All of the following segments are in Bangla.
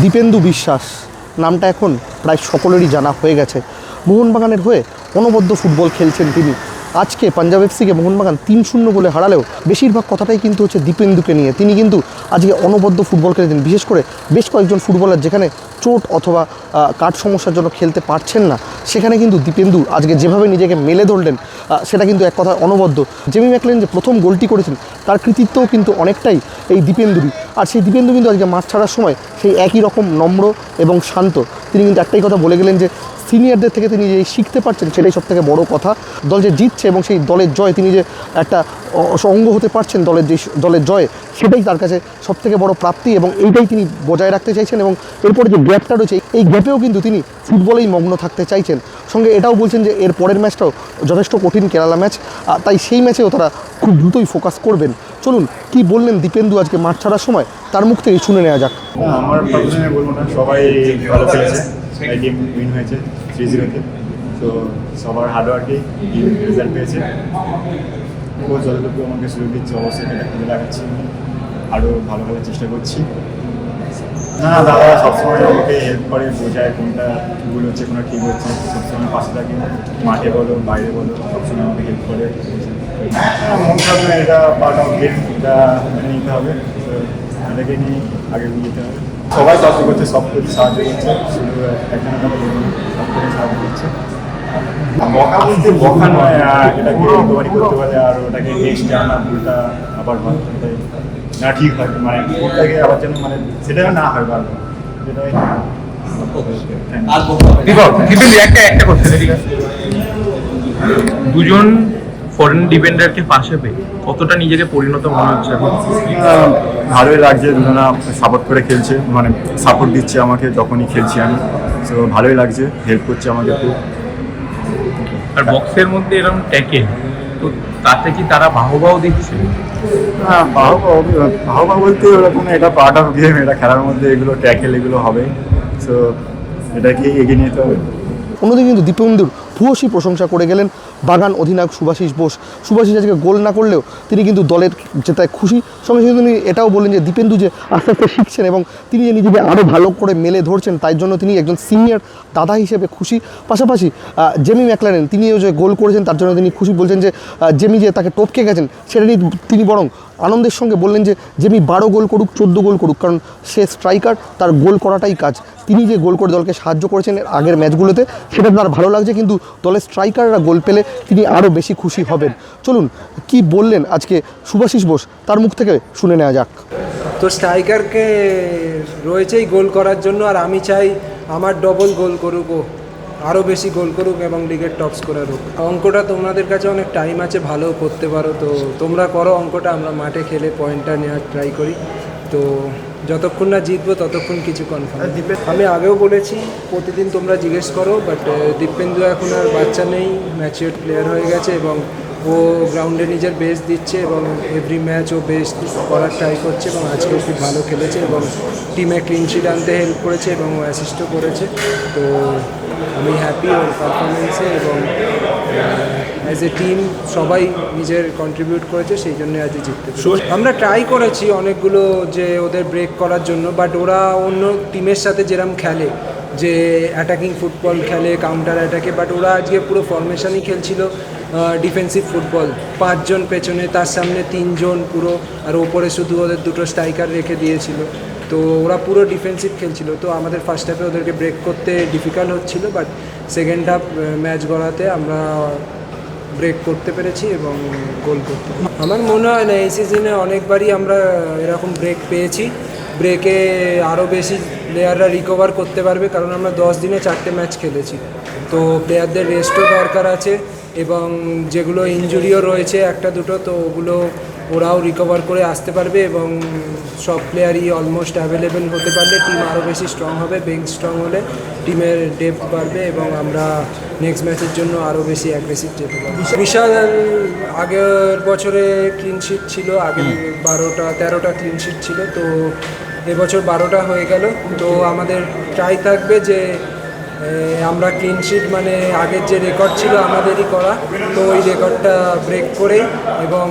দীপেন্দু বিশ্বাস। নামটা এখন প্রায় সকলেরই জানা হয়ে গেছে। মোহনবাগানের হয়ে অনবদ্য ফুটবল খেলছেন তিনি। আজকে পাঞ্জাব এফসিকে মোহনবাগান তিন শূন্য বলে হারালেও বেশিরভাগ কথাটাই কিন্তু হচ্ছে দীপেন্দুকে নিয়ে। তিনি কিন্তু আজকে অনবদ্য ফুটবল খেলেছেন। বিশেষ করে বেশ কয়েকজন ফুটবলার যেখানে চোট অথবা কাঠ সমস্যার জন্য খেলতে পারছেন না, সেখানে কিন্তু দীপেন্দু আজকে যেভাবে নিজেকে মেলে ধরলেন সেটা কিন্তু এক কথা অনবদ্য। জেমি ম্যাকলেন যে প্রথম গোলটি করেছেন, তার কৃতিত্বও কিন্তু অনেকটাই এই দীপেন্দুরই। আর সেই দীপেন্দু কিন্তু আজকে মাঠ ছাড়ার সময় সেই একই রকম নম্র এবং শান্ত। তিনি কিন্তু একটাই কথা বলে গেলেন যে, সিনিয়রদের থেকে তিনি যে শিখতে পারছেন, সেটাই সব থেকে বড় কথা। দল যে জিতছে এবং সেই দলের জয়, তিনি যে একটা অঙ্গ হতে পারছেন, দলের যে দলের জয় সেটাই তার কাছে সব থেকে বড় প্রাপ্তি এবং এইটাই তিনি বজায় রাখতে চাইছেন এবং এরপরে যে গ্যাপটা রয়েছে, এই গ্যাপেও কিন্তু তিনি ফুটবলেই মগ্ন থাকতে চাইছেন। সঙ্গে এটাও বলছেন যে এর পরের ম্যাচটাও যথেষ্ট কঠিন কেরালা ম্যাচ তাই সেই ম্যাচেও তারা খুব দ্রুতই ফোকাস করবেন। চলুন, কি বললেন দীপেন্দু আজকে মাঠ ছাড়ার সময়? তার মুখ থেকে শুনে নেওয়া যাক। আমার সবাই ভালো খেলেছে উইন হয়েছে থ্রি জিরোতে তো। সবার হার্ডওয়ার্কে রেজাল্ট পেয়েছে। কোচ যতটুকু আমাকে সুযোগ দিচ্ছে, অবশ্যই সেটা খুঁজে লাগাচ্ছি। আরও ভালো খেলার চেষ্টা করছি। না দাদা সবসময় আমাকে হেল্প করে বোঝায় কোনটা ভুল হচ্ছে কোনটা ঠিক হচ্ছে। সবসময় পাশে থাকে মাঠে বলো বাইরে বলো সবসময় আমাকে হেল্প করে। হ্যাঁ, মন খারাপ এটা পার্ট অফ গেম এটা মেনে নিতে হবে। তো এটাকে নিয়ে আগে যেতে হবে। সবাই সাহায্য করছে সব কিছু সাহায্য করছে। শুধু একজন সব করে সাহায্য করছে। বকা বলতে বকা নয় এটাকে রিকভারি করতে পারে আর ওটাকে নেক্সট যেন না ভুলটা আবার হয়। না ঠিক হয় মানে ভুলটাকে আবার যেন মানে সেটা না হয় বারবার। সেটাই একটা একটা করতে দুজন ফরেন ডিফেন্ডারকে পাশে পেয়ে কতটা নিজেকে পরিণত মনে হচ্ছে এখন? ভালোই লাগছে দুজনা সাপোর্ট করে খেলছে মানে সাপোর্ট দিচ্ছে আমাকে যখনই খেলছি আমি। তো ভালোই লাগছে হেল্প করছে আমাকে খুব। আর বক্সের মধ্যে এরকম ট্যাকেল তো তাতে কি তারা বাহবাও দিচ্ছে? হ্যাঁ বাহবা বাহবা বলতে ওরকম এটা পার্ট অফ গেম এটা খেলার মধ্যে এগুলো ট্যাকেল এগুলো হবে। তো এটাকে এগিয়ে নিতে হবে? অন্যদিকে কিন্তু দীপেন্দুর ভূয়সী প্রশংসা করে গেলেন বাগান অধিনায়ক সুভাষিস বোস। সুভাষিস আজকে গোল না করলেও তিনি কিন্তু দলের জেতায় খুশি। সঙ্গে সঙ্গে তিনি এটাও বললেন যে দীপেন্দু যে আস্তে আস্তে শিখছেন এবং তিনি যে নিজেকে আরও ভালো করে মেলে ধরছেন, তাই জন্য তিনি একজন সিনিয়র দাদা হিসেবে খুশি। পাশাপাশি জেমি ম্যাকলারেন, তিনিও যে গোল করেছেন তার জন্য তিনি খুশি বলছেন যে জেমি যে তাকে টপকে গেছেন, সেটা নিয়ে তিনি বরং আনন্দের সঙ্গে বললেন যে, জেমি বারো গোল করুক, চোদ্দ গোল করুক। কারণ সে স্ট্রাইকার, তার গোল করাটাই কাজ। তিনি যে গোল করে দলকে সাহায্য করেছেন আগের ম্যাচগুলোতে, সেটা তার ভালো লাগছে, কিন্তু দলের স্ট্রাইকাররা গোল পেলে তিনি আরও বেশি খুশি হবেন। চলুন, কি বললেন আজকে সুভাষিস বোস? তার মুখ থেকে শুনে নেওয়া যাক। তো স্ট্রাইকারকে রয়েছেই গোল করার জন্য, আর আমি চাই আমার ডবল গোল করুক আরও বেশি গোল করুক এবং লিগের টপ স্কোরার হোক। অঙ্কটা তোমাদের কাছে অনেক টাইম আছে ভালো করতে পারো। তো তোমরা করো অঙ্কটা আমরা মাঠে খেলে পয়েন্টটা নেওয়ার ট্রাই করি। তো যতক্ষণ না জিতবো ততক্ষণ কিছু কনফার্ম আমি আগেও বলেছি প্রতিদিন তোমরা জিজ্ঞেস করো বাট দীপেন্দু এখন আর বাচ্চা নেই ম্যাচিওর প্লেয়ার হয়ে গেছে এবং ও গ্রাউন্ডে নিজের বেস দিচ্ছে এবং এভরি ম্যাচ ও বেস্ট করার ট্রাই করছে এবং আজকেও খুব ভালো খেলেছে এবং টিমে ক্লিনশিট আনতে হেল্প করেছে এবং ও অ্যাসিস্টও করেছে তো আমি হ্যাপি ওর পারফরমেন্সে এবং অ্যাজ এ টিম সবাই নিজের কন্ট্রিবিউট করেছে সেই জন্য আজ জিততে। আমরা ট্রাই করেছি অনেকগুলো যে ওদের ব্রেক করার জন্য বাট ওরা অন্য টিমের সাথে যেরকম খেলে যে অ্যাটাকিং ফুটবল খেলে কাউন্টার অ্যাটাকে বাট ওরা আজকে পুরো ফরমেশনই খেলছিল ডিফেন্সিভ ফুটবল পাঁচজন পেছনে, তার সামনে তিনজন পুরো, আর ওপরে শুধু ওদের দুটো স্ট্রাইকার রেখে দিয়েছিল। তো ওরা পুরো ডিফেন্সিভ খেলছিল। তো আমাদের ফার্স্ট হাফে ওদেরকে ব্রেক করতে ডিফিকাল্ট হচ্ছিল বাট সেকেন্ড হাফ ম্যাচ গড়াতে আমরা ব্রেক করতে পেরেছি এবং গোল করতে আমার মনে হয় না, এই সিজনে অনেকবারই আমরা এরকম ব্রেক পেয়েছি। ব্রেকে আরও বেশি প্লেয়াররা রিকভার করতে পারবে, কারণ আমরা দশ দিনে চারটে ম্যাচ খেলেছি। তো প্লেয়ারদের রেস্টও দরকার আছে এবং যেগুলো ইঞ্জুরিও রয়েছে, একটা দুটো, তো ওগুলো ওরাও রিকভার করে আসতে পারবে এবং সব প্লেয়ারই অলমোস্ট অ্যাভেলেবেল হতে পারলে টিম আরও বেশি স্ট্রং হবে বেঞ্চ স্ট্রং হলে টিমের ডেপ বাড়বে এবং আমরা নেক্সট ম্যাচের জন্য আরও বেশি অ্যাগ্রেসিভ যেতে পারব। বিশাল আগের বছরে ক্লিন শিট ছিল আগে বারোটা তেরোটা ক্লিন শিট ছিল তো এবছর বারোটা হয়ে গেল। তো আমাদের ট্রাই থাকবে যে আমরা ক্লিন শিট মানে আগের যে রেকর্ড ছিল আমাদেরই করা, তো ওই রেকর্ডটা ব্রেক করে এবং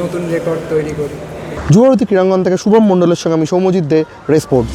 নতুন রেকর্ড তৈরি করি। যুবরতী ক্রীড়াঙ্গন থেকে শুভম মণ্ডলের সঙ্গে আমি সৌমজিৎ দে রেসপোর্টস